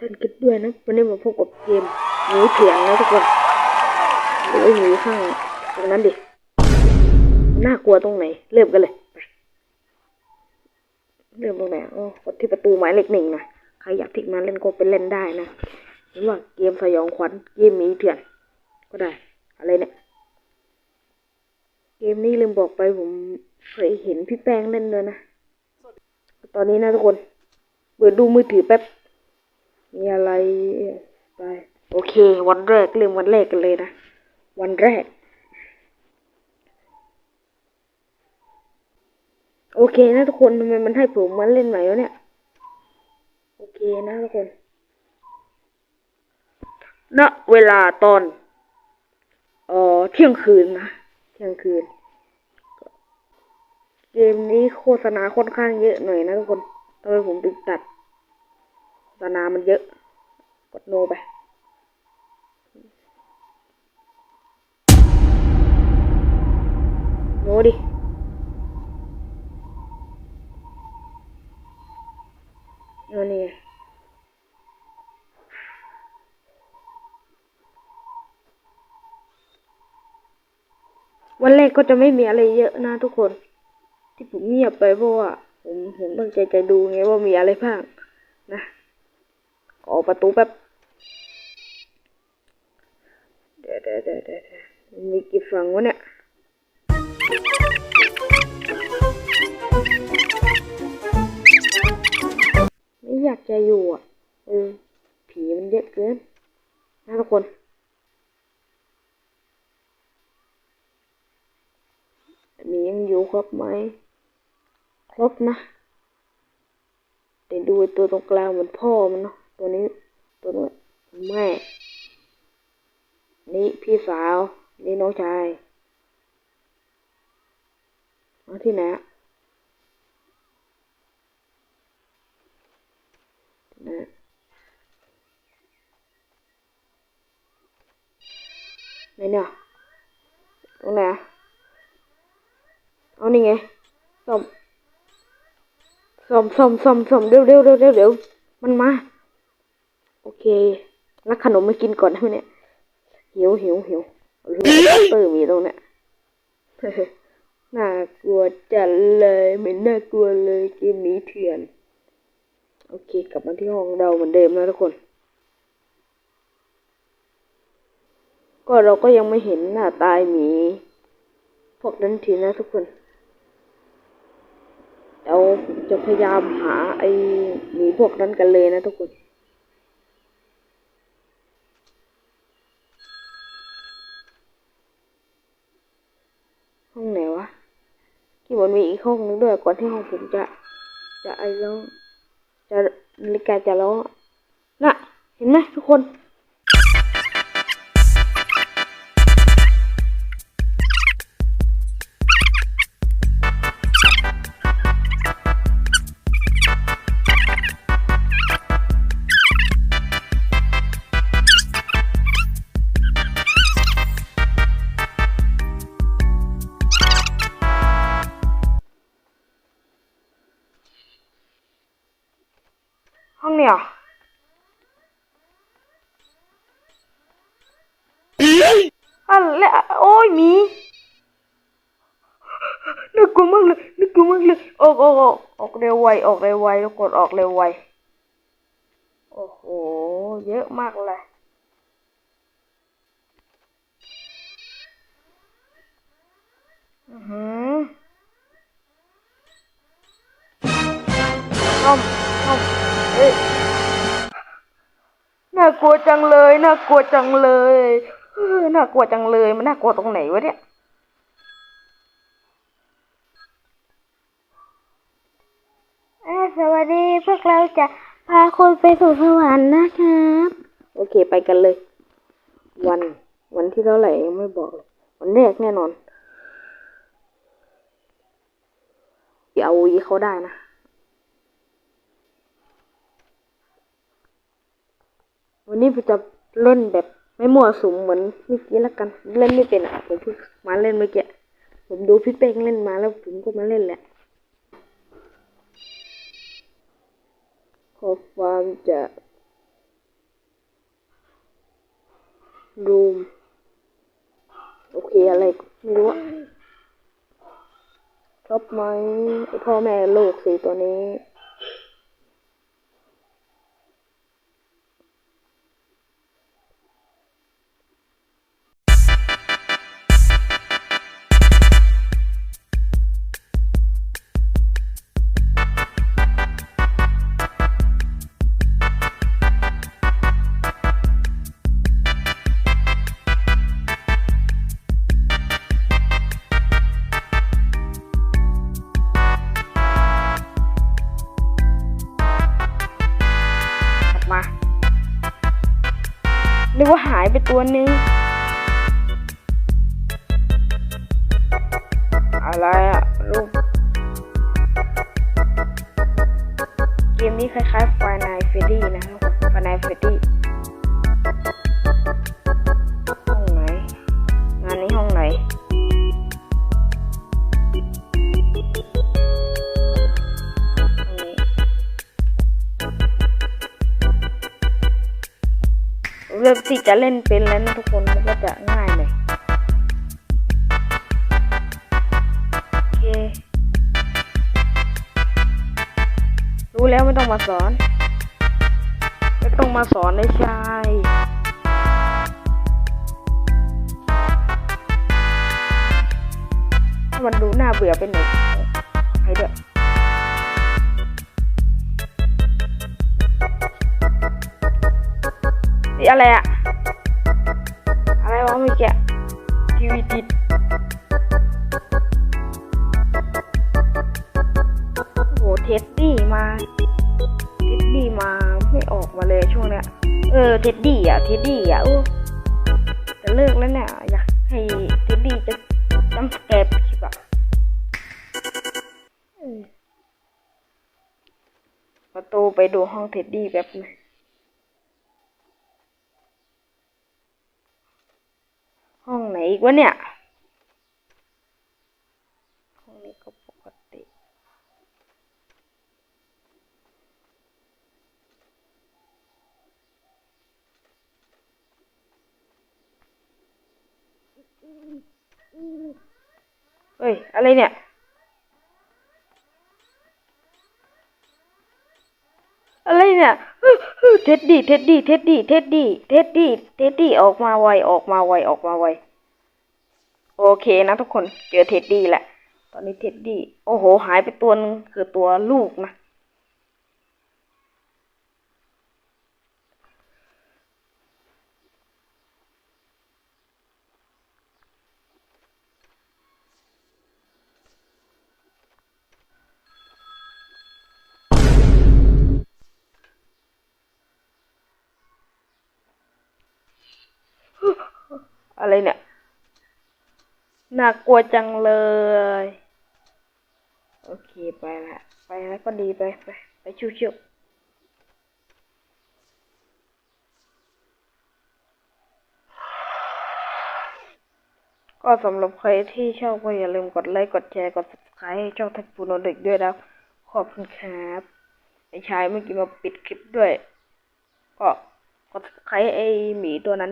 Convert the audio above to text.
ท่านคิดด้วยนะวันนี้มาพบกับเกมหมูเถื่อนะทุกคนดูไอ้หมูข้างตรงนั้นดิน่ากลัวตรงไหน เริ่มกันเลยเริ่มตรงไหนอ๋อกดที่ประตูหมายเลขหนึ่งนะใครอยากทิ้งมาเล่นก็ไปเล่นได้นะหรือว่าเกมสยองขวัญเกมหมีเถื่อน ก็ได้ อะไรเนี่ยเกมนี้ลืมบอกไปผมเคยเห็นพี่แป้งเล่นด้วยนะ ตอนนี้นะทุกคน เปิดดูมือถือแป๊บ มีอะไรไป โอเค วันแรกเริ่มวันแรกกันเลยนะ วันแรก โอเคนะทุกคนทำไมมันให้ผมมาเล่นใหม่วะเนี่ย โอเคนะทุกคนณเวลาตอนเอ่อเที่ยงคืนนะ เที่ยงคืน เกมนี้โฆษณาค่อนข้างเยอะหน่อยนะทุกคนทำไมผมถึงตัด โฆษณามันเยอะ กดโนไปโนดิโนนี่วันแรกก็จะไม่มีอะไรเยอะนะทุกคน ที่ผมเงียบไปเพราะว่าผมผมตั้งใจจะดูไงว่ามีอะไรบ้างนะ ออกประตูแป๊บเดี๋ยวเดี๋ยวเดี๋ยวเดะมีกี่ฝั่งวะเนี่ยไม่อยากจะอยู่อะเออผีมันเยอะเกินนะทุกคนอันนี้ยังอยู่ครบไหมครบนะแต่ดูตัวตรงกลางเหมือนพ่อมันเนาะ ตัวนี้ตัวนี้นแม่ นี่พี่สาว นี่น้องชายมาที่ไหนที่ไหนะไหนเนี่ยตรงไหนอะเอานี่ไงซ่อมซ่อมซ่อมซ่อมซ่อมเร็วเร็วเร็วเร็วเร็วมันมา โอเคแล้วขนมมากินก่อนได้ไหมเนี่ยหิวหิวหิวรู้ว่าเตอร์มีตรงเนี้ยน่ากลัวจัดเลยไม่น่ากลัวเลยเกมนี้เถื่อน โอเค กลับมาที่ห้องเราเหมือนเดิมนะทุกคน ก็เราก็ยังไม่เห็นหน้าตายหมี พวกนั้นทีนะทุกคนเราจะพยายามหาไอ้หมีพวกนั้นกันเลยนะทุกคน ห้องไหนวะที่มันมีอีกห้องนึงด้วยก่อนที่ห้องผมจะ จะไอ้ร้องจะนาฬิกาจะร้องน่ะ เห็นไหมทุกคน กออกออกออกเร็วไวออกเร็วไวแล้วกดออกเร็วไวโอ้โหเยอะมากเลยอือหือต้มต้มเอ้ย น่ากลัวจังเลยน่ากลัวจังเลยเออน่ากลัวจังเลยมันน่ากลัวตรงไหนวะเนี่ยอ่าสวัสดีพวกเราจะพาคุณไปสู่สวรรค์นะครับ โอเคไปกันเลย วัน วันที่เท่าไหร่ยังไม่บอกเลยวันแรกแน่นอน เอาวีเขาได้นะ วันนี้ผมจะเล่นแบบไม่มั่วสุมเหมือนเมื่อกี้ละกัน เล่นไม่เป็นอะผมเพิ่งมาเล่นเมื่อกี้ผมดูพี่เป้งเล่นมาแล้วผมก็มาเล่นแหละ ขอความจะรูมโอเคอะไรไม่รู้อะชอบไหมพ่อแม่ลูกสี่ตัวนี้ กว่าหายไปตัวนึง อะไรอะลูก เกมนี้คล้ายๆ f i n a l f r e d d y นะครับ f i n a l f r e d เริ่มที่จะเล่นเป็นแล้วนะทุกคนมันก็จะง่ายหน่อยโอเครู้แล้วไม่ต้องมาสอน ไม่ต้องมาสอนเลยชายมันดูน่าเบื่อเป็นหนึ่งใอะไรอะอะไรวะเมื่อกี้ทีวีติดโอ้โหเท็ดดี้มาเท็ดดี้มาไม่ออกมาเลยช่วงเนี้ย เออเท็ดดี้อะเท็ดดี้อะโอ้จะเลิกแล้วเนี่ยอยากให้เท็ดดี้จะจำสแกปคลิปอะประตูไปดูห้องเท็ดดี้แป๊บนึง ห้องไหนอีกวะเนี่ย ห้องนี้ก็ปกติ เฮ้ย อะไรเนี่ยอะไรเนี่ยฮึ่มฮึ่มเท็ดดี้เท็ดดี้เท็ดดี้เท็ดดี้เท็ดดี้เท็ดดี้ออกมาไวออกมาไวออกมาไวโอเคนะทุกคนเจอเท็ดดี้แหละ ตอนนี้เท็ดดี้โอ้โห หายไปตัวนึงคือตัวลูกนะ อะไรเนี่ย น่ากลัวจังเลย โอเคไปละ ไปแล้วก็ดีไปไปไปชิวๆก็สำหรับใครที่ชอบก็อย่าลืมกดไลค์กดแชร์กด subscribe ให้ช่องทักปูโนเด็กด้วยนะขอบคุณครับไอชายเมื่อกี้มาปิดคลิปด้วย ก็กด subscribe ไอหมีตัวนั้น